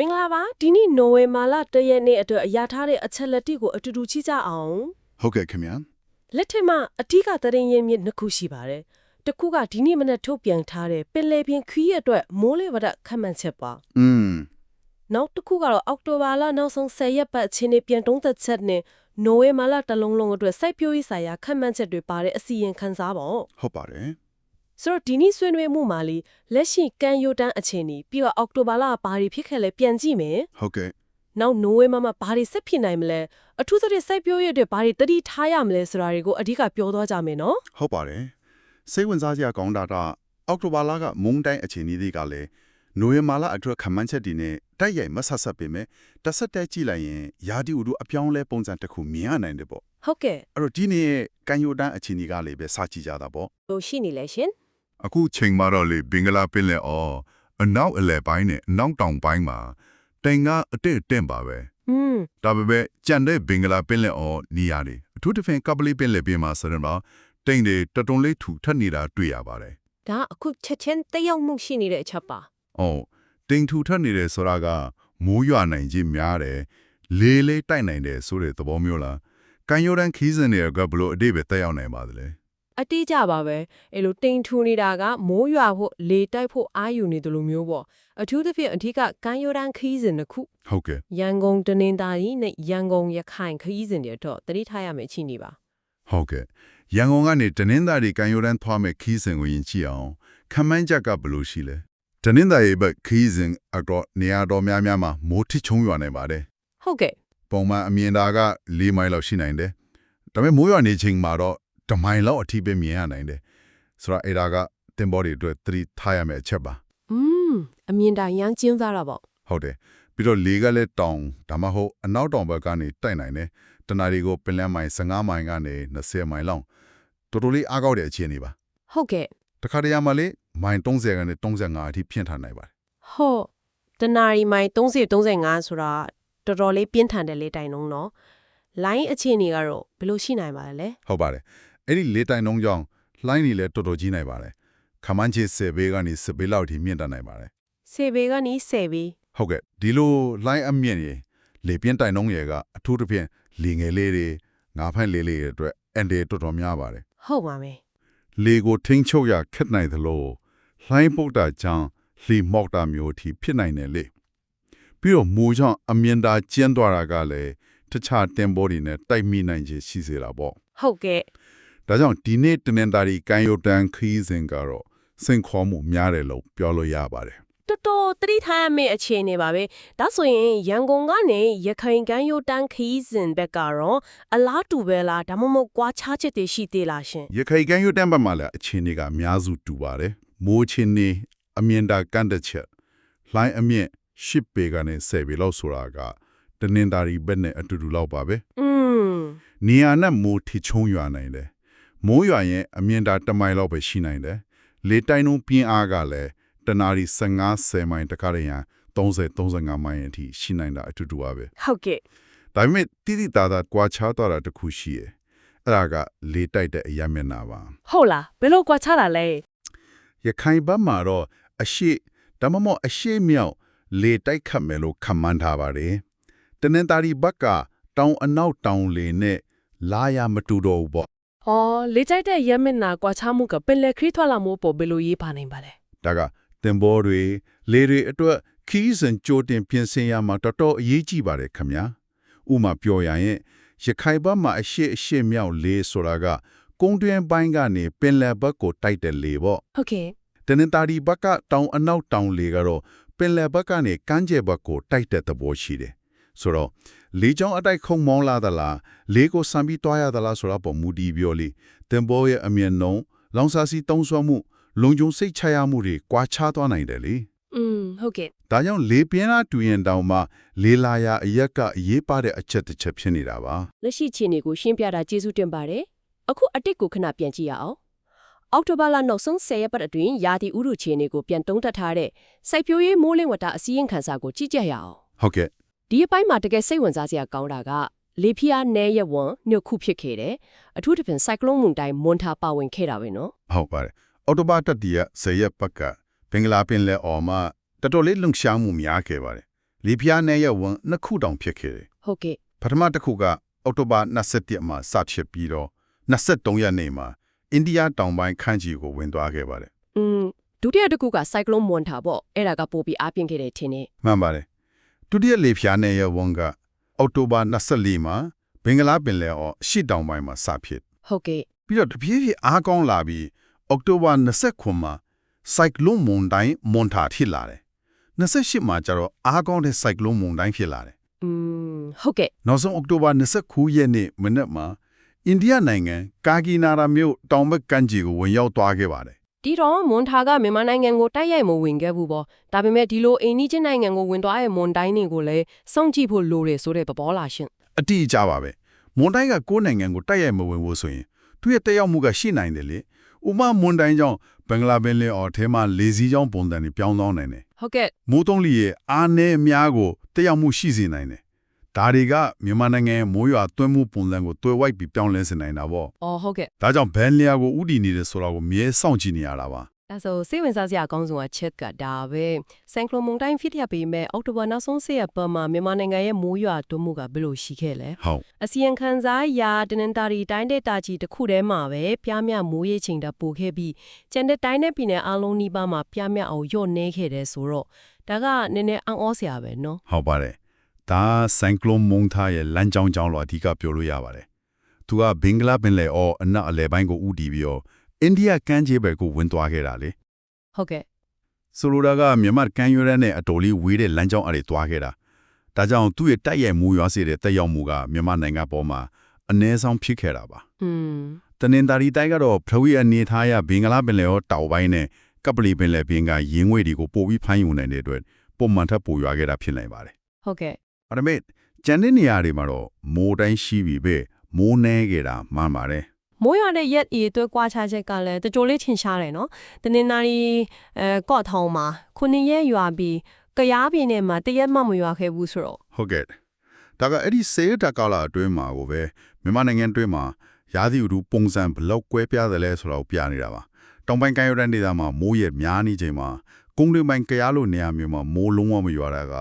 မင်္ဂလာပါဒီနေ့နိုဝင်ဘာလ၁ရက်နေ့အတွက်အရာထားတဲ့အချက်လက်တိကိုအတူတူချိကြအောင်ဟုတ်ကဲ့ခင်ဗျာလက်ထက်မှာအထီးကသတရင်ရင်းမြစ်နှစ်ခုရှိပါတယ်တစ်ခုကဒီနေ့မနေ့ထုတ်ပြန်ထားတဲ့ပင်လယ်ပြင်ခီးရအတွက်မိုးလေဝသခန့်မှန်းချက်ပါอืมနောက်တစ်ခုကတော့အောက်တိုဘာလနောက်ဆုံး10ရက်ပတ်အချိန်နဲ့ပြန်တုံးသက်ချက်နဲ့နိုဝင်ဘာလတစ်လုံးလုံးအတွက်စိုက်ပျိုးရေးဆိုင်ရာခန့်မှန်းချက်တွေပါတဲ့အစီရင်ခံစားပါဟုတ်ပါတယ် ဆိုတော့ဒီနေ့ဆွေးနွေးမှုမှာလေလက်ရှိကန်ယိုတန်းအခြေအနေပြီးတော့အောက်တိုဘာလကဘာတွေဖြစ်ခဲ့လဲပြန်ကြည့်မယ်ဟုတ်ကဲ့နောက်နိုဝင်ဘာမှာဘာတွေဆက်ဖြစ်နိုင်မလဲအထူးသဖြင့်စိုက်ပျိုးရေးအတွက်ဘာတွေတတိထားရမလဲဆိုတာတွေကိုအဓိကပြောသွားကြမယ်နော်ဟုတ်ပါတယ်စိတ်ဝင်စားစရာကောင်းတာကအောက်တိုဘာလကမုန်တိုင်းအခြေအနေတွေကလည်းနိုဝင်ဘာလအတွက်ခန့်မှန်းချက်တွေနဲ့တိုက်ရိုက်မဆက်ဆက်ပေမဲ့တစ်ဆက်တည်းကြည့်လိုက်ရင်ယာဒီဥတို့အပြောင်းလဲပုံစံတစ်ခုမြင်ရနိုင်တယ်ပေါ့ဟုတ်ကဲ့အဲ့တော့ဒီနေ့ရဲ့ကန်ယိုတန်းအခြေအနေကလည်းပဲစကြည့်ကြတာပေါ့ဘယ်ရှိနေလဲရှင် အခုချိန်မှာတော့လေဘင်္ဂလားပင်လယ်အော်အနောက်အလယ်ပိုင်းနဲ့အနောက်တောင်ပိုင်းမှာတိမ်ကအတက်အတက်ပါပဲอืมဒါပေမဲ့ကြံတဲ့ဘင်္ဂလားပင်လယ်အော်နေရာတွေအထူးသဖြင့်ကပလီပင်လယ်ပြင်မှာဆိုရင်တော့တိမ်တွေတတုံလေးထူထပ်နေတာတွေ့ရပါတယ်ဒါအခုချက်ချင်းတက်ရောက်မှုရှိနေတဲ့အချက်ပါ။အော်တိမ်ထူထပ်နေတယ်ဆိုတာကမိုးရွာနိုင်ခြင်းများတယ်လေးလေးတိုက်နိုင်တယ်ဆိုတဲ့သဘောမျိုးလား။ကန်ယိုရန်ခီးစင်တွေကဘလို့အတိတ်ပဲတက်ရောက်နိုင်ပါသလဲ အတိအကျပါပဲအဲ့လိုတိမ်ထူနေတာကမိုးရွာဖို့လေတိုက်ဖို့အာယူနေတယ်လို့မျိုးပေါ့အထူးသဖြင့်အဓိကကန်ယိုရန်ခီးစဉ်တစ်ခု။ဟုတ်ကဲ့ရန်ကုန်တနင်္သာရီနဲ့ရန်ကုန်ရခိုင်ခီးစဉ်တွေတော့တတိထားရမယ်ချိနေပါဟုတ်ကဲ့ရန်ကုန်ကနေတနင်္သာရီကန်ယိုရန်ထွားမဲ့ခီးစင်ကိုယင်ကြည့်အောင်ခမန်းချက်ကဘလို့ရှိလဲ။တနင်္သာရီဘက်ခီးစင်အတော့နေရာတော်များများမှာမိုးထစ်ချုံရွာနေပါတယ်ဟုတ်ကဲ့။ပုံမှန်အမြင်တာက၄မိုင်လောက်ရှိနိုင်တယ်။ဒါပေမဲ့မိုးရွာနေချိန်မှာတော့ တမိုင်လောက်အထိပဲမြင်ရနိုင်တယ်။ဆိုတော့အဲ့ဒါကတင်ဘော်တွေအတွက်သတိထားရမယ့်အချက်ပါอืมအမြင်တိုင်ရမ်းကျင်းစားတာပေါ့ဟုတ်တယ်ပြီးတော့လေကလည်းတောင်ဒါမှမဟုတ်အနောက်တောင်ဘက်ကနေတိုက်နိုင်တယ်တနာရီကိုပင်လယ်မိုင်15မိုင်ကနေ20မိုင်လောက်တော်တော်လေးအားကောက်တဲ့အခြေအနေပါဟုတ်ကဲ့တခါတရံမှာလေမိုင်30ကနေ35အထိဖြန့်ထားနိုင်ပါတယ်ဟုတ်တနာရီမိုင်30 35ဆိုတာတော်တော်လေးပြင်းထန်တယ်လေတိုင်လုံးနော်လိုင်းအခြေအနေကတော့ဘယ်လိုရှိနိုင်ပါလဲလဲဟုတ်ပါတယ် အဲ့ဒီလေတိုင်နှုံးကြောင့်လှိုင်းနေလဲတော်တော်ကြီးနိုင်ပါတယ်ခမန်းချေ10ဘေးကနေ10ဘေးလောက်အထိမြင့်တက်နိုင်ပါတယ်စေဘေကနီးစေဘေဟုတ်ကဲ့ဒီလိုလှိုင်းအမြင့်ရေလေပြင်းတိုင်နှုံးရေကအထူးသဖြင့်လေငယ်လေးတွေငါးဖက်လေးလေးတွေအတွက်အန်ဒီတော်တော်များပါတယ်ဟုတ်ပါမယ်လေကိုထိန်းချုပ်ရခက်နိုင်သလိုလှိုင်းပုတ်တာကြောင့်လှီမောက်တာမျိုးအထိဖြစ်နိုင်တယ်လေပြီးတော့မူကြောင့်အမြင်သာကျင်းသွားတာကလည်းတခြားတင်ဘောတွေနဲ့တိုက်မိနိုင်ခြင်းရှိစေတာပေါ့ဟုတ်ကဲ့ ဒါကြောင့်ဒီနေ့တနင်္သာရီကန်ယိုတန်ခီးစဉ်ကတော့စိန်ခေါ်မှုများတယ်လို့ပြောလို့ရပါတယ်တော်တော်တတိထားရမယ့်အခြေအနေပါပဲဒါဆိုရင်ရန်ကုန်ကနေရခိုင်ကမ်းရိုးတန်းခီးစဉ်ဘက်ကတော့အလားတူပဲလားဒါမှမဟုတ်ကွာခြားချက်တွေရှိသေးလားရှင်ရခိုင်ကန်ယိုတန်ဘက်မှာလည်းအခြေအနေကအများစုတူပါတယ်မိုးချင်းနေအမြင်သာကန့်တဲ့ချက်လှိုင်းအမြင့်ရှစ်ပေကနေဆယ်ပေလောက်ဆိုတာကတနင်္သာရီဘက်နဲ့အတူတူလောက်ပါပဲอืมနေရာနဲ့မိုးထီချုံရွာနိုင်တယ် မိုးရွာရင်အမြင်သာတစ်မိုင်လောက်ပဲရှိနိုင်တယ်လေတိုင်းလုံးပြင်းအားကလည်းတနာရီ15 10မိုင်တခါတည်းရန်30 35မိုင်အထိရှိနိုင်တာအတူတူပါပဲဟုတ်ကဲ့ဒါပေမဲ့တိတိတာတာကွာခြားသွားတာတစ်ခုရှိရယ်အဲ့ဒါကလေတိုက်တဲ့အရမျက်နာပါဟုတ်လားဘယ်လိုကွာခြားတာလဲရခိုင်ဘက်မှာတော့အရှိဒါမှမဟုတ်အရှိမြောက်လေတိုက်ခတ်မယ်လို့ခန့်မှန်းထားပါတယ်တနင်္သာရီဘက်ကတောင်အနောက်တောင်လေနဲ့လာရမတူတော့ဘူးပေါ့။ အော်လေကြိုက်တဲ့ရမင်နာကွာခြားမှုကပင်လယ်ခရီးထွက်လာမှုပေါ်ဘယ်လိုရေးပါနိုင်ပါလဲဒါကတင်ဘောတွေလေတွေအတွက်ခီးစင်ကြိုတင်ပြင်ဆင်ရမှာတော်တော်အရေးကြီးပါတယ်ခင်ဗျာဥမာပြောရရင်ရခိုင်ဘက်မှာအရှိအရှိမြောက်လေဆိုတာကကုန်းတွင်းပိုင်းကနေပင်လယ်ဘက်ကိုတိုက်တဲ့လေပေါ့။ဟုတ်ကဲ့တနင်္သာရီဘက်ကတောင်အနောက်တောင်လေကတော့ပင်လယ်ဘက်ကနေကမ်းခြေဘက်ကိုတိုက်တဲ့သဘောရှိတယ်ဆိုတော့ လေကြောင်းအတိုက်ခုံမောင်းလာသလားလေကိုစံပြီးတွားရသလားဆိုတာပေါ်မူတည်ပြောလေတင်ဘောရဲ့အမြင်နှုံလောင်စာစီတုံးဆွမှုလုံခြုံစိတ်ချရမှုတွေကွာခြားသွားနိုင်တယ်လေ။อืมဟုတ်ကဲ့ဒါကြောင့်လေပြင်းလာတူရင်တောင်မှလေလာရအရက်ကအရေးပါတဲ့အချက်တစ်ချက်ဖြစ်နေတာပါလက်ရှိခြေအနေကိုရှင်းပြတာကျေးဇူးတင်ပါတယ်။အခုအတိတ်ကိုခဏပြန်ကြည့်ရအောင်။အောက်တိုဘာလနောက်ဆုံး10ရက်ပတ်အတွင်းယာတီဥရုခြေအနေကိုပြန်တုံးတက်ထားတဲ့စိုက်ပျိုးရေးမိုးလင်းဝတ္တအစည်းအဝေးခန်းစာကိုကြည့်ကြရအောင်ဟုတ်ကဲ့။ ဒီအပိုင်းမှာတကယ်စိတ်ဝင်စားစရာကောင်းတာကလေဖျားနဲရဝံညှုတ်ခုဖြစ်ခဲ့တယ်။အထူးသဖြင့်စိုက်ကလုန်းမုန်တိုင်းမွန်ထာပါဝင်ခဲ့တာပဲနော်ဟုတ်ပါတယ်အော်တိုဘာတတိယဆယ်ရက်ပတ်ကဘင်္ဂလားပင်လယ်အော်မှာတော်တော်လေးလုံရှားမှုများခဲ့ပါတယ်လေပြားနဲ့ရဲ့ဝန်နှစ်ခုတောင်ဖြစ်ခဲ့တယ်ဟုတ်ကဲ့ပထမတစ်ခုကအောက်တိုဘာ27မှာစဖြစ်ပြီးတော့23ရက်နေ့မှာအိန္ဒိယတောင်ပိုင်းခန်းကြီးကိုဝင်သွားခဲ့ပါတယ်อืมဒုတိယတစ်ခုက cyclone monta ပေါ့အဲ့ဒါကပို့ပြီးအားပြင်းခဲ့တယ်ထင်တယ်မှန်ပါတယ် ဒုတိယလေပြားနဲ့ရဲ့ဝန်ကအောက်တိုဘာ24မှာဘင်္ဂလားပင်လယ်အော်အရှေ့တောင်ပိုင်းမှာစဖြစ်ဟုတ်ကဲ့ပြီးတော့တပြေးပြေးအားကောင်းလာပြီးအောက်တိုဘာ29မှာဆိုင်ကလုန်းမုန်တိုင်းမွန်တာဖြစ်လာတယ်28မှာကျတော့အားကောင်းတဲ့ဆိုင်ကလုန်းမုန်တိုင်းဖြစ်လာတယ်อืมဟုတ်ကဲ့နောက်ဆုံးအောက်တိုဘာ29ရက်နေ့မနက်မှာအိန္ဒိယနိုင်ငံကာဂီနာရာမြို့တောင်ဘက်ကမ်းခြေကိုဝင်ရောက်သွားခဲ့ပါတယ် ဒီတော့မွန်ထာကမြန်မာနိုင်ငံကိုတိုက်ရိုက်မဝင်ခဲ့ဘူးပေါ့ဒါပေမဲ့ဒီလိုအိန္ဒိချင်းနိုင်ငံကိုဝင်သွားတဲ့မွန်တိုင်းတွေကိုလည်းစောင့်ကြည့်ဖို့လိုတယ်ဆိုတဲ့သဘောလားရှင်အတိအကျပါပဲမွန်တိုင်းကကိုယ်နိုင်ငံကိုတိုက်ရိုက်မဝင်ဘူးဆိုရင်သူ့ရဲ့တက်ရောက်မှုကရှိနိုင်တယ်လေဥပမာမွန်တိုင်းကြောင့်ဘင်္ဂလားပင်လယ်အော်ထဲမှာလေစီးကြောင်းပုံစံတွေပြောင်းသွားနိုင်တယ်ဟုတ်ကဲ့မိုးတုံးလီရဲ့အားနည်းအများကိုတက်ရောက်မှုရှိစေနိုင်တယ် ဒါတွေကမြန်မာနိုင်ငံရဲ့မိုးရွာသွင်းမှုပုံစံကိုတွဲဝိုက်ပြီးပြောင်းလဲစေနိုင်တာပေါ့အော်ဟုတ်ကဲ့ဒါကြောင့်ဘန်လျာကိုဥတီနေတယ်ဆိုတာကိုမြဲစောင့်ကြည့်နေရတာပါဒါဆိုစိတ်ဝင်စားစရာအကောင်းဆုံးကချက်ကဒါပဲဆန်ကလိုမုန်တိုင်းဖြစ်ရပေမဲ့အောက်တိုဘာနောက်ဆုံးဆရက်ပတ်မှာမြန်မာနိုင်ငံရဲ့မိုးရွာသွန်းမှုကဘယ်လိုရှိခဲ့လဲဟုတ်အစီရင်ခံစာရာတနင်္သာရီတိုင်းဒေသကြီးတစ်ခုတည်းမှာပဲပြားမြမိုးရေချိန်တာပိုခဲ့ပြီးကျန်တဲ့တိုင်းနဲ့ပြည်နယ်အလုံးနီးပါးမှာပြားမြအောင်ညော့နေခဲ့တယ်ဆိုတော့ဒါကနည်းနည်းအံ့ဩစရာပဲနော်ဟုတ်ပါတယ် ဒါဆိုင်ကလုန်းမုန်ထားရဲ့လမ်းကြောင်းကြောင်းလို့အဓိကပြောလို့ရပါတယ်သူကဘင်္ဂလားပင်လယ်အော်အနောက်အလယ်ပိုင်းကိုဥတီပြီးတော့အိန္ဒိယကမ်းခြေဘက်ကိုဝင်သွားခဲ့တာလေ ဟုတ်ကဲ့ ဆိုလိုတာကမြန်မာကမ်းရွက်နဲ့အတော်လေးဝေးတဲ့လမ်းကြောင်းအရေသွားခဲ့တာဒါကြောင့်သူ့ရဲ့တိုက်ရိုက်မူရွာစေတဲ့တက်ရောက်မှုကမြန်မာနိုင်ငံပေါ်မှာအ ਨੇ ဆောင်ဖြစ်ခဲ့တာပါ อืม တနင်္သာရီတိုင်းကတော့ဖရဝီအနေထားရဘင်္ဂလားပင်လယ်ရောတောင်ပိုင်းနဲ့ကပလီပင်လယ်ပြင်ကရင်းငွေတွေကိုပို့ပြီးဖမ်းယူနိုင်တဲ့အတွက်ပုံမှန်ထပ်ပို့ရွာခဲ့တာဖြစ်နိုင်ပါတယ် ဟုတ်ကဲ့ ။ ဒါပေမဲ့ကျန်တဲ့နေရာတွေမှာတော့မိုးတိုင်းရှိပြီပဲမိုးနှဲခဲ့တာမှန်ပါတယ်မိုးရွာတဲ့ရက်အေတွဲကွာခြားချက်ကလည်းတကြိုလေးထင်ရှားတယ်နော်တနင်္သာရီအဲကော့ထောင်မှာခုနှစ်ရက်ရွာပြီးကရားပြည်နယ်မှာတရက်မှမရွာခဲ့ဘူးဆိုတော့။ဟုတ်ကဲ့။ဒါကအဲ့ဒီစေတကာလာအတွင်းမှာကိုပဲမြန်မာနိုင်ငံအတွင်းမှာရာသီဥတုပုံစံဘယ်လောက်ကွဲပြားတယ်လဲဆိုတာကိုပြနေတာပါ။တောင်ပိုင်းကမ်းရိုးတန်းဒေသမှာမိုးရက်များနေချိန်မှာကုန်းတွင်းပိုင်းကရားလိုနေရာမျိုးမှာမိုးလုံးဝမရွာတာက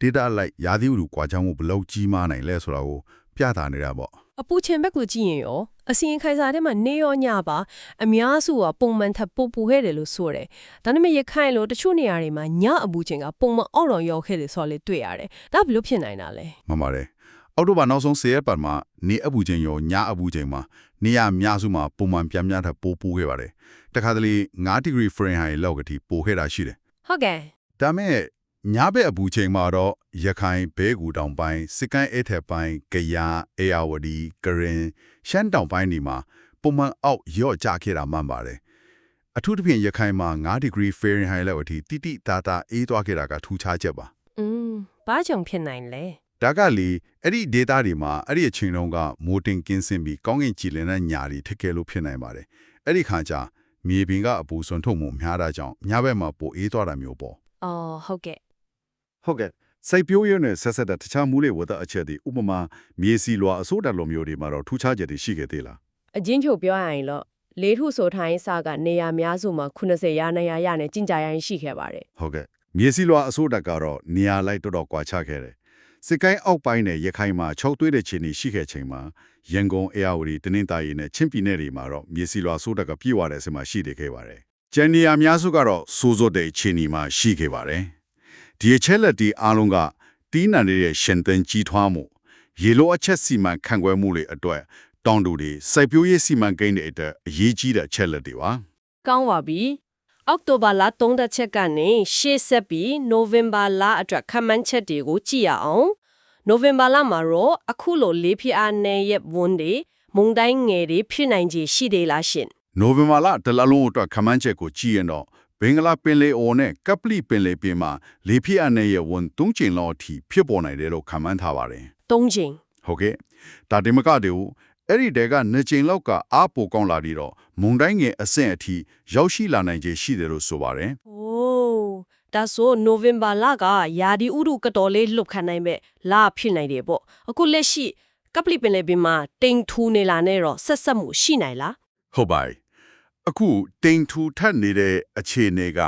ဒေတာလိုက်ရာသီဥတုကွာခြားမှုဘယ်လောက်ကြီးမားနိုင်လဲဆိုတာကိုပြသနေတာပေါ့အပူချင်ဘက်ကိုကြည့်ရင်ရောအစီရင်ခိုင်စာထဲမှာနေရောညပါအများစုကပုံမှန်ထပ်ပူပူခဲ့တယ်လို့ဆိုတယ်ဒါပေမဲ့ရခိုင်လိုတချို့နေရာတွေမှာညအပူချင်ကပုံမှန်အောက်တော်ရောက်ခဲ့တယ်ဆိုတော့လေတွေ့ရတယ်ဒါဘယ်လိုဖြစ်နိုင်တာလဲမှန်ပါတယ်အောက်တိုဘာနောက်ဆုံး10ရက်ပတ်မှာနေအပူချိန်ရောညအပူချိန်မှာနေရအများစုမှာပုံမှန်ပြန်များထပ်ပိုးပိုးခဲ့ပါတယ်တခါတလေ9 degree Fahrenheit လောက်ကတိပိုခဲ့တာရှိတယ်ဟုတ်ကဲ့ဒါမဲ့ ညဘက်အပူချိန်မှာတော့ရခိုင်ဘဲကူတောင်ပိုင်းစစ်ကိုင်းအဲထက်ပိုင်းကယားအေယာဝတီကရင်ရှမ်းတောင်ပိုင်းဒီမှာပုံမှန်အောက်ရော့ကျခဲ့တာမှန်ပါတယ်အထူးသဖြင့်ရခိုင်မှာ9 degree Fahrenheit လောက်အထိတိတိတသားအေးသွားခဲ့တာကထူးခြားချက်ပါอืมဘာကြောင့်ဖြစ်နိုင်လဲဒါကလေအဲ့ဒီ data တွေမှာအဲ့ဒီအချိန်တုန်းကမိုးတင်ကင်းစင်ပြီးကောင်းကင်ကြည်လင်တဲ့ညာတွေထက်ခဲလို့ဖြစ်နိုင်ပါတယ်အဲ့ဒီခါကျမြေပြင်ကအပူစွန်ထုတ်မှုများတာကြောင့်ညဘက်မှာပိုအေးသွားတာမျိုးပေါ့အော်ဟုတ်ကဲ့ ဟုတ်ကဲ့စိုက်ပျိုးရေးနဲ့ဆက်ဆက်တဲ့တခြားမူလေးဝတ်တဲ့အချက်တွေဥပမာမြေစီလွာအစိုးတလိုမျိုးတွေမှာတော့ထူးခြားချက်တွေရှိခဲ့သေးလားအချင်းချုပ်ပြောရရင်တော့လေးထုဆိုထိုင်းစကနေရာများစုမှာ80ရာနေရာရနဲ့ကျင့်ကြရရင်ရှိခဲ့ပါတယ်ဟုတ်ကဲ့မြေစီလွာအစိုးတက်ကတော့နေရာလိုက်တော်တော်ကွာခြားခဲ့တယ်စစ်ကိုင်းအောက်ပိုင်းနဲ့ရခိုင်မှာချုပ်သွေးတဲ့ခြေနေရှိခဲ့ချိန်မှာရန်ကုန်အေရဝတီတနင်္သာရီနဲ့ချင်းပြည်နယ်တွေမှာတော့မြေစီလွာအစိုးတက်ကပြေဝတဲ့အစမှာရှိနေခဲ့ပါတယ်ကျန်နေရာများစုကတော့စိုးစိုးတဲ့ခြေနေမှာရှိခဲ့ပါတယ် ဒီအချက်လက်ဒီအားလုံးကတီးနံရဲ့ရှင်သန်ကြီးထွားမှုရေလိုအချက်စီမံခန့်ခွဲမှုတွေအတွက်တောင်းတူတွေစိုက်ပျိုးရေးစီမံကိန်းတွေအတွက်အရေးကြီးတဲ့အချက်လက်တွေပါကောင်းပါပြီအောက်တိုဘာလ3ရက်ချက်ကနေရှေ့ဆက်ပြီးနိုဝင်ဘာလအတွက်ခန့်မှန်းချက်တွေကိုကြည့်ရအောင်နိုဝင်ဘာလမှာတော့အခုလိုလေးဖြစ်အားနဲ့ရဲ့ဝန်တွေမုန်တိုင်းငယ်တွေဖြစ်နိုင်ခြေရှိသေးလားရှင်နိုဝင်ဘာလတလလုံးအတွက်ခမန်းချက်ကိုကြည့်ရင်တော့ ဘင်္ဂလားပင်လယ်အော်နဲ့ကပလီပင်လယ်ပြင်မှာလေပြည့်အနေရဲ့ဝန်သုံးကျင်လောက်အထိဖြစ်ပေါ်နိုင်တယ်လို့ခန့်မှန်းထားပါတယ်၃ချိန်။ဟုတ်ကဲ့။ဒါဒီမကတည်းကအဲ့ဒီတဲကနှစ်ကျင်လောက်ကအားပိုကောင်းလာပြီးတော့မုန်တိုင်းငယ်အဆင့်အထိရောက်ရှိလာနိုင်ခြေရှိတယ်လို့ဆိုပါတယ်။အိုးဒါဆိုနိုဝင်ဘာလကယာဒီဥရုကတော်လေးလှုပ်ခတ်နိုင်မဲ့လာဖြစ်နိုင်တယ်ပေါ့။အခုလက်ရှိကပလီပင်လေပင်မှာတိမ်ထူနေလာနဲ့တော့ဆက်ဆက်မှုရှိနိုင်လား။ဟုတ်ပါပြီ။ အခုတိမ်ထူထပ်နေတဲ့အခြေအနေက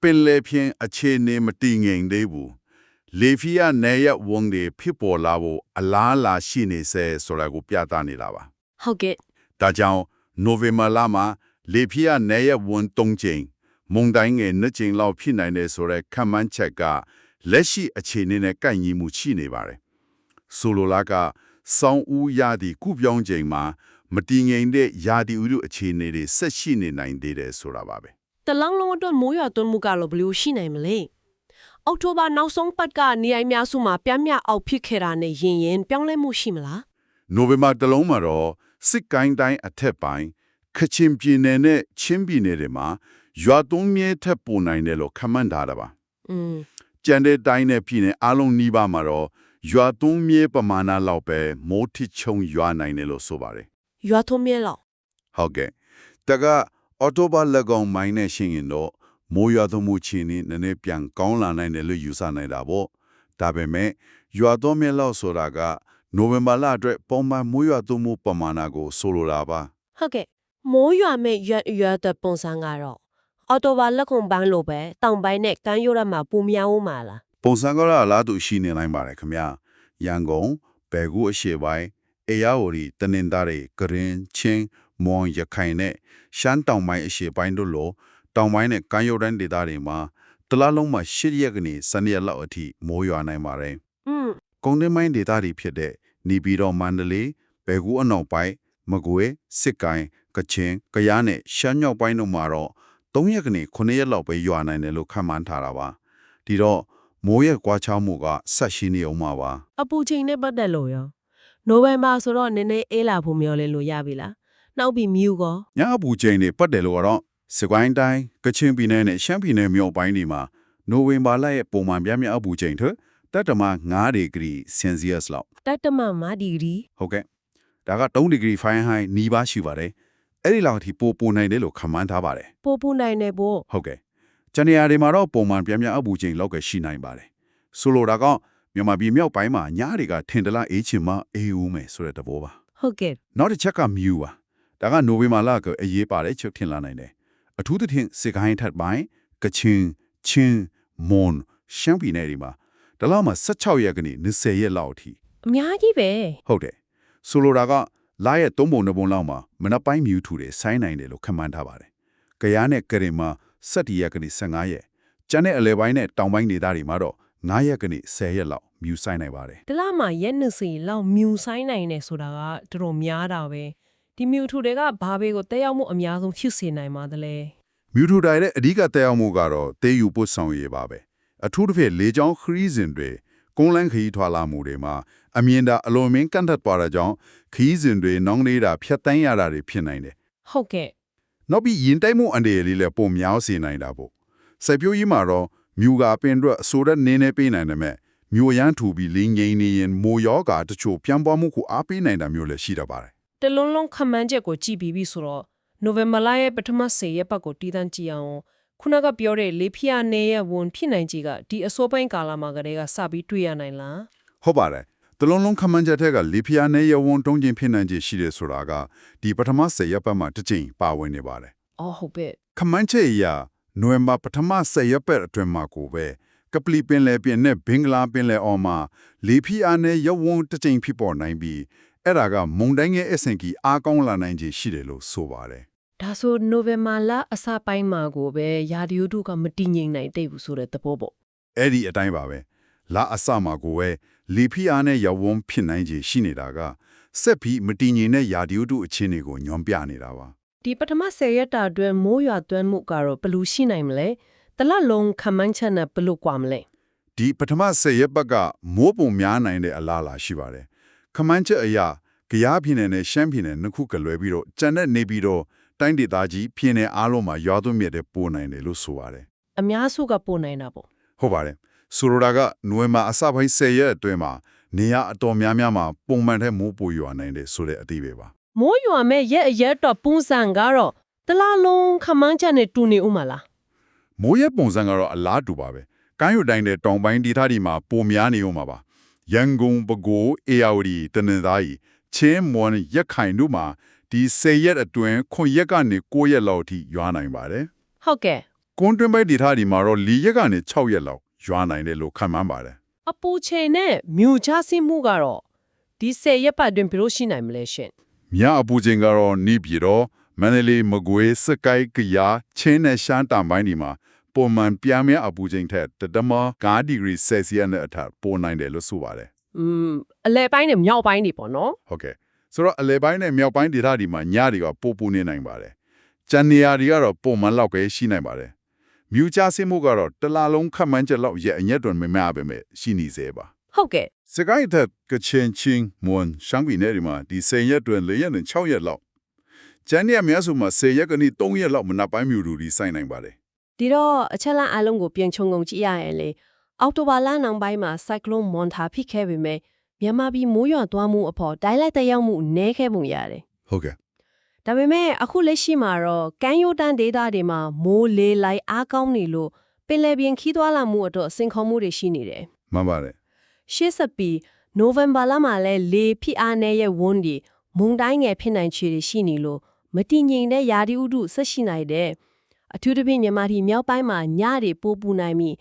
ပင်လယ်ပြင်အခြေအနေမတည်ငြိမ်သေးဘူး။လေဖီယာနယ်ရဲ့ဝန်တွေဖြစ်ပေါ်လာဖို့အလားအလာရှိနေစေဆိုတာကိုပြသနေတာပါဟုတ်ကဲ့ဒါကြောင့်နိုဝင်ဘာလမှာလေဖီယာနယ်ရဲ့ဝန်၃ချိန်မုန်တိုင်းငယ်နှစ်ချိန်လောက်ဖြစ်နိုင်တယ်ဆိုတဲ့ခံမှန်းချက်ကလက်ရှိအခြေအနေနဲ့ကိုက်ညီမှုရှိနေပါတယ်ဆိုလိုလာကစောင်းဦးရသည့်ကုပြောင်းချိန်မှာ မတည်ငြိမ်တဲ့ယာတီဥတုအခြေအနေတွေဆက်ရှိနေနိုင်သေးတယ်ဆိုတာပါပဲတလောင်းလုံးအတွက်မိုးရွာသွန်းမှုကတော့ဘယ်လိုရှိနိုင်မလဲအောက်တိုဘာနောက်ဆုံးပတ်ကနေအိမ်များစုမှာပြင်းပြအောက်ဖြစ်ခဲ့တာနဲ့ရင်ရင်ပြောင်းလဲမှုရှိမလားနိုဝင်ဘာတလုံးမှာတော့စစ်ကိုင်းတိုင်းအထက်ပိုင်းခချင်ပြည်နယ်နဲ့ချင်းပြည်နယ်တွေမှာရွာသွန်းမြဲထက်ပိုနိုင်တယ်လို့ခန့်မှန်းထားတာပါอืมကျန်တဲ့တိုင်းနဲ့ပြည်နယ်အလုံးနီးပါးမှာတော့ရွာသွန်းမြဲပမာဏလောက်ပဲမိုးထစ်ချုံရွာနိုင်တယ်လို့ဆိုပါတယ် ရွာထုံးမြဲလောက်ဟုတ်ကဲ့တကအော်တိုဘာလက်ကောင်မိုင်းနဲ့ရှင်းရင်တော့မိုးရွာသွန်းမှုချင်းနေနည်းနည်းပြန်ကောင်းလာနိုင်တယ်လို့ယူဆနိုင်တာပေါ့ဒါပေမဲ့ရွာသွန်းမြဲလောက်ဆိုတာကနိုဝင်ဘာလအတွက်ပုံမှန်မိုးရွာသွန်းမှုပမာဏကိုဆိုလိုတာပါဟုတ်ကဲ့မိုးရွာမဲ့ရွာရွာတဲ့ပုံစံကတော့အော်တိုဘာလက်ခုံပန်းလိုပဲတောင်ပိုင်းနဲ့ကမ်းရိုးရမှာပူမြောင်းမှာလားပုံစံကတော့အလားတူရှိနေနိုင်ပါတယ်ခင်ဗျာရန်ကုန်ဘယ်ကူအရှေ့ပိုင်း အေယာဝတီတနင်္သာရီကရင်ချင်းမွန်ရခိုင်နဲ့ရှမ်းတောင်ပိုင်းအရှေ့ပိုင်းတို့လိုတောင်ပိုင်းနဲ့ကမ်းရိုးတန်းဒေသတွေမှာတလားလုံးမှာရှစ်ရက်ကနေစနေရက်လောက်အထိမိုးရွာနိုင်ပါတယ်อืมကုန်းတွင်းပိုင်းဒေသတွေဖြစ်တဲ့နေပြည်တော်မန္တလေးဘယ်ကူအနောက်ပိုင်းမကွေးစစ်ကိုင်းကချင်ကယားနဲ့ရှမ်းမြောက်ပိုင်းတို့မှာတော့3ရက်ကနေ9ရက်လောက်ပဲရွာနိုင်တယ်လို့ခန့်မှန်းထားတာပါဒီတော့မိုးရက်ကွာချောင်းမှုကဆက်ရှိနေအောင်မှာပါအပူချိန်နဲ့ပတ်သက်လို့ရော နိုဝင်ဘာဆိုတော့နည်းနည်းအေးလာဖို့မျှော်လင့်လို့ရပြီလားနောက်ပြီးမြူကောညအပူချိန်တွေပတ်တယ်လို့ကတော့စကိုင်းတိုင်းကချင်ပြည်နယ်နဲ့ရှမ်းပြည်နယ်မြောက်ပိုင်းတွေမှာနိုဝင်ဘာလရဲ့ပုံမှန်ပြင်းပြအပူချိန်ထက်တက်တမ9ဒီဂရီဆယ်စီယပ်စ်လောက်တတ်တမမာဒီဂရီဟုတ်ကဲ့ဒါက3ဒီဂရီဖိုင်ဟိုင်းနီးပါးရှိပါတယ်အဲ့ဒီလောက်အထိပိုပိုနိုင်တယ်လို့ခန့်မှန်းထားပါတယ်ပိုပူနိုင်တယ်ပေါ့ဟုတ်ကဲ့ကျန်နေရာတွေမှာတော့ပုံမှန်ပြင်းပြအပူချိန်လောက်ကရှိနိုင်ပါတယ်ဆိုလိုတာက မြန်မာပြည်မြောက်ပိုင်းမှာညတွေကထင်တလားအေးချင်မှအေးဦးမယ်ဆိုတဲ့သဘောပါဟုတ်ကဲ့နောက်တစ်ချက်ကမြူပါဒါကနိုဝင်ဘာလကအရေးပါတဲ့ချက်ထင်လာနိုင်တယ်အထူးသဖြင့်စစ်ကိုင်းထက်ပိုင်းကချင်ချင်းမွန်ရှမ်းပြည်နယ်တွေမှာဒါလောက်မှာ16ရက်ကနေ20ရက်လောက်အထိအများကြီးပဲဟုတ်တယ်ဆိုလိုတာကလာရဲ့သုံးပုံနှစ်ပုံလောက်မှာမနက်ပိုင်းမြူထူတယ်ဆိုင်းနိုင်တယ်လို့ခန့်မှန်းထားပါတယ်။ကြရားနဲ့ကရင်မှာ17ရက်ကနေ15ရက်ကျန်တဲ့အလဲပိုင်းနဲ့တောင်ပိုင်းဒေသတွေမှာတော့ 9ရက်ကနေ10ရက်လောက်မြူဆိုင်နိုင်ပါတယ်တလားမှာရက်20လောက်မြူဆိုင်နိုင်တယ်ဆိုတာကတော်တော်များတာပဲဒီမြူထူတွေကဘာဘေးကိုတက်ရောက်မှုအများဆုံးဖြစ်စေနိုင်ပါသလဲ။မြူထူတိုင်းရဲ့အဓိကတက်ရောက်မှုကတော့တေးယူပို့ဆောင်ရေးပါပဲ။အထူးသဖြင့်လေကြောင်းခရီးစဉ်တွေကုန်းလန်းခရီးထွာလာမှုတွေမှာအမြင်တာအလွန်မင်းကန့်သက်ပါတာကြောင့်ခရီးစဉ်တွေနောင်နေတာဖျက်သိမ်းရတာတွေဖြစ်နိုင်တယ်ဟုတ်ကဲ့နောက်ပြီးရင်တိုက်မှုအန်ဒီရလေးလည်းပုံများစေနိုင်တာပေါ့စိုက်ပျိုးရေးမှာတော့ မြူကအပင်အတွက်အဆိုရက်နင်းနေပေးနိုင်တယ်မဲ့မြူရန်ထူပြီးလင်းငိမ့်နေရင်မိုယောဂါတချို့ပြန်ပွားမှုကိုအားပေးနိုင်တာမျိုးလည်းရှိတတ်ပါတယ်တလုံးလုံးခမန်းချက်ကိုကြည့်ပြီးပြီဆိုတော့နိုဝင်ဘာလရဲ့ပထမ10ရက်ပတ်ကိုတည်တံ့ကြည့်အောင်ခုနကပြောတဲ့လေဖျားနေရဲ့ဝန်ဖြစ်နိုင်ကြီးကဒီအစိုးပိုင်းကာလမှာကတည်းကစပြီးတွေ့ရနိုင်လားဟုတ်ပါတယ်တလုံးလုံးခမန်းချက်တဲ့ကလီဖီယာနဲ့ရဝန်တုံးချင်းဖြစ်နိုင်ခြေရှိတယ်ဆိုတာကဒီပထမ10ရက်ပတ်မှာတစ်ချိန်ပါဝင်နေပါတယ်အော်ဟုတ်ပဲခမန်းချက်အရာ နိုဝင်ဘာပထမ10ရက်ပတ်အတွင်းမှာကိုပဲကပလီပင်လယ်ပြင်နဲ့ဘင်္ဂလားပင်လယ်အော်မှာလီဖီယာနဲ့ရဝန်တစ်ချိန်ဖြစ်ပေါ်နိုင်ပြီးအဲ့ဒါကမုန်တိုင်းရဲ့အဆင့်ကြီးအားကောင်းလာနိုင်ခြေရှိတယ်လို့ဆိုပါတယ်ဒါဆိုနိုဝင်ဘာလအစပိုင်းမှာကိုပဲယာဒီယိုတုကမတည်ငြိမ်နိုင်တိတ်ဘူးဆိုတဲ့သဘောပေါ့အဲ့ဒီအတိုင်းပါပဲလာအစမှာကိုပဲလီဖီယာနဲ့ရဝုံဖြစ်နိုင်ခြေရှိနေတာကဆက်ပြီးမတည်ငြိမ်တဲ့ယာဒီယုတုအခြေအနေကိုညွန်ပြနေတာပါ ဒီပထမ10ရက်တာအတွင်းမိုးရွာသွန်းမှုကတော့ဘယ်လိုရှိနိုင်မလဲတလလုံးခမန်းချက်နဲ့ဘယ်လိုကွာမလဲဒီပထမ10ရက်ပတ်ကမိုးပုံများနိုင်တဲ့အလားအလာရှိပါတယ်ခမန်းချက်အရာကြားပြည်နယ်နဲ့ရှမ်းပြည်နယ်နှစ်ခုကလွဲပြီးတော့ကျန်တဲ့နေပြီးတော့တိုင်းဒေသကြီးပြည်နယ်အားလုံးမှာရွာသွန်းမြစ်တဲ့ပိုးနိုင်တယ်လို့ဆိုပါတယ်အများစုကပို့နိုင်တာပေါ့ဟုတ်ပါတယ်ဆိုလိုတာကနိုဝင်ဘာအစပိုင်း10ရက်အတွင်းမှာနေရအတော်များများမှာပုံမှန်တဲ့မိုးပိုရွာနိုင်တယ်ဆိုတဲ့အသေးပဲပါ မိုးရွာမဲ့ရက်အရက်တော့ပုံစံကတော့တလလုံးခမန်းချက်နဲ့တူနေဦးမလားမိုးရဲ့ပုံစံကတော့အလားတူပါပဲ။ကမ်းရိုးတိုင်းတဲ့တောင်ပိုင်းဒေသတွေမှာပုံများနေဦးမှာပါ။ရန်ကုန်ပဲခူးအေရဝတီတနင်္သာရီချင်းမွန်ရက်ခိုင်တို့မှာဒီ10ရက်အတွင်း9ရက်ကနေ9ရက်လောက်အထိရွာနိုင်ပါတယ်ဟုတ်ကဲ့။ကွန်တွင်းပိုင်းဒေသတွေမှာတော့4ရက်ကနေ6ရက်လောက်ရွာနိုင်တယ်လို့ခန့်မှန်းပါတယ်အပူချိန်နဲ့မြူချဆင်းမှုကတော့ဒီဆယ်ရက်ပတ်အတွင်းဘယ်လိုရှိနိုင်မလဲရှင် မြအပူချိန်ကတော့နီးပြည်တော့မန္တလေးမကွေးစကိုင်းကယားချင်းနဲ့ရှမ်းတောင်ပိုင်းဒီမှာပုံမှန်ပြင်းမြအပူချိန်ထက်တတမ9ဒီဂရီဆယ်စီယပ်နဲ့အထက်ပိုနိုင်တယ်လို့ဆိုပါတယ်อืมအလဲပိုင်းနဲ့မြောက်ပိုင်းတွေပေါ့နော်ဟုတ်ကဲ့ဆိုတော့အလဲပိုင်းနဲ့မြောက်ပိုင်းဒေသဒီမှာညတွေကပိုပူနေနိုင်ပါတယ်ကျန်နေရာတွေကတော့ပုံမှန်လောက်ပဲရှိနိုင်ပါတယ်မြူချဆင်းမှုကတော့တစ်လလုံးခတ်မှန်းချက်လောက်ရဲ့အညက်တွင်မများပဲမဲ့ရှိနေသေးပါဟုတ်ကဲ့ စကိုင်းထက်ကချင်ချင်းမွန်ရှမ်းပြည်နယ်ဒီမှာဒီ10ရက်တွင်4ရက်နဲ့6ရက်လောက်ကျန်နေရများစုမှာ10ရက်ကနေ3ရက်လောက်မနက်ပိုင်းမြူတူဒီဆိုင်နိုင်ပါတယ်ဒီတော့အချက်လန့်အလုံးကိုပြင်ချုံငုံကြည့်ရရင်လေအောက်တိုဘာလနောက်ပိုင်းမှာစိုက်ကလုန်းမွန်တာဖြစ်ခဲ့ပေမဲ့မြန်မာပြည်မိုးရွာသွားမှုအဖို့ဒိုင်လိုက်တက်ရောက်မှုနည်းခဲ့ပုံရတယ်ဟုတ်ကဲ့ဒါပေမဲ့အခုလက်ရှိမှာတော့ကမ်းရိုးတန်းဒေသတွေမှာမိုးလေလိုက်အားကောင်းနေလို့ပင်လယ်ပြင်ခီးသွွာလာမှုအတွက်စင်ခေါ်မှုတွေရှိနေတယ်မှန်ပါတယ် ရှေ့ဆက်ပြီးနိုဝင်ဘာလမှာလဲလေဖိအားနည်းရဲ့ဝန်းဒီမုန်တိုင်းငယ်ဖြစ်နိုင်ခြေတွေရှိနေလို့မတည်ငြိမ်တဲ့ယာဒီဥတုဆက်ရှိနိုင်တဲ့အထူးသဖြင့်မြန်မာပြည်မြောက်ပိုင်းမှာညတွေပိုပူနိုင်ပြီး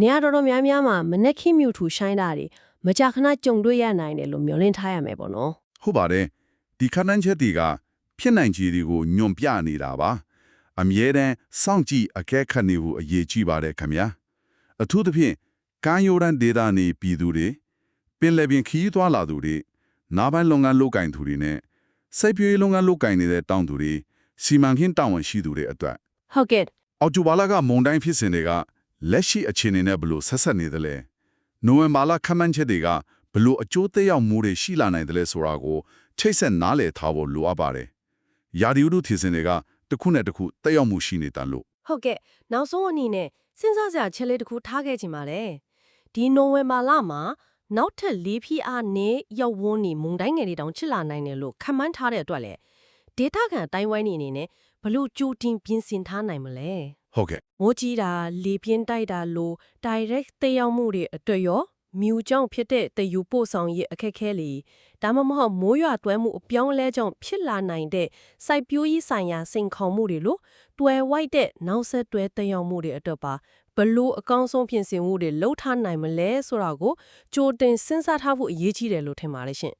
နေရာတော်တော်များများမှာမနက်ခင်းမြူထူရှိုင်းတာတွေမကြာခဏကြုံတွေ့ရနိုင်တယ်လို့မျှော်လင့်ထားရမယ်ပေါ့နော်ဟုတ်ပါတယ်ဒီခဏန်းချက်တွေကဖြစ်နိုင်ခြေတွေကိုညွန်ပြနေတာပါအမြဲတမ်းစောင့်ကြည့်အကဲခတ်နေဖို့အရေးကြီးပါတယ်ခင်ဗျာအထူးသဖြင့် ကမ်းရိုးတန်းဒေသနေပြည်သူတွေပင်လယ်ပြင်ခီးသွားလာသူတွေနားပိုင်းလုပ်ငန်းလုပ်ကင်သူတွေနဲ့စိတ်ပြေးလုပ်ငန်းလုပ်ကင်နေတဲ့တောင်သူတွေစီမံကိန်းတာဝန်ရှိသူတွေအတွက်ဟုတ်ကဲ့အော်တိုဘာလကမုန်တိုင်းဖြစ်စဉ်တွေကလက်ရှိအခြေအနေနဲ့ဘယ်လို့ဆက်ဆက်နေသလဲနိုဝင်ဘာလခန့်မှန်းချက်တွေကဘယ်လို့အကျိုးသက်ရောက်မှုတွေရှိလာနိုင်တယ်လဲဆိုတာကိုချိတ်ဆက်နားလည်ထားဖို့လိုအပ်ပါတယ်။ယာဒီဥဒုထီစင်တွေကတစ်ခုနဲ့တစ်ခုသက်ရောက်မှုရှိနေတာလို့ဟုတ်ကဲ့နောက်ဆုံးအနေနဲ့စဉ်းစားစရာချက်လေးတစ်ခုထားခဲ့ချင်ပါလေ ဒီနိုဝင်ဘာလမှာနောက်ထပ်လေးဖီအားနေရောက်ဝန်းနေမုန်တိုင်းငယ်တွေတောင်ချစ်လာနိုင်တယ်လို့ခန့်မှန်းထားတဲ့အတွက်လေဒေတာကန်အတိုင်းဝိုင်းနေအနေနဲ့ဘလို့ကြိုတင်ပြင်ဆင်ထားနိုင်မလဲဟုတ်ကဲ့မိုးကြီးတာလေပြင်းတိုက်တာလို့ direct သက်ရောက်မှုတွေအတွက်ရောမြူကြောင့်ဖြစ်တဲ့တယူပို့ဆောင်ရေးအခက်အခဲလေဒါမှမဟုတ်မိုးရွာသွဲမှုအပြောင်းအလဲကြောင့်ဖြစ်လာနိုင်တဲ့စိုက်ပျိုးရေးဆိုင်ရာစိန်ခေါ်မှုတွေလို့တွယ်ဝိုက်တဲ့နောက်ဆက်တွဲသက်ရောက်မှုတွေအတွက်ပါ ဘလို့အကောင်းဆုံးပြင်ဆင်မှုတွေလှုပ်ထားနိုင်မလဲဆိုတာကိုကြိုတင်စဉ်းစားထားဖို့အရေးကြီးတယ်လို့ထင်ပါတယ်ရှင်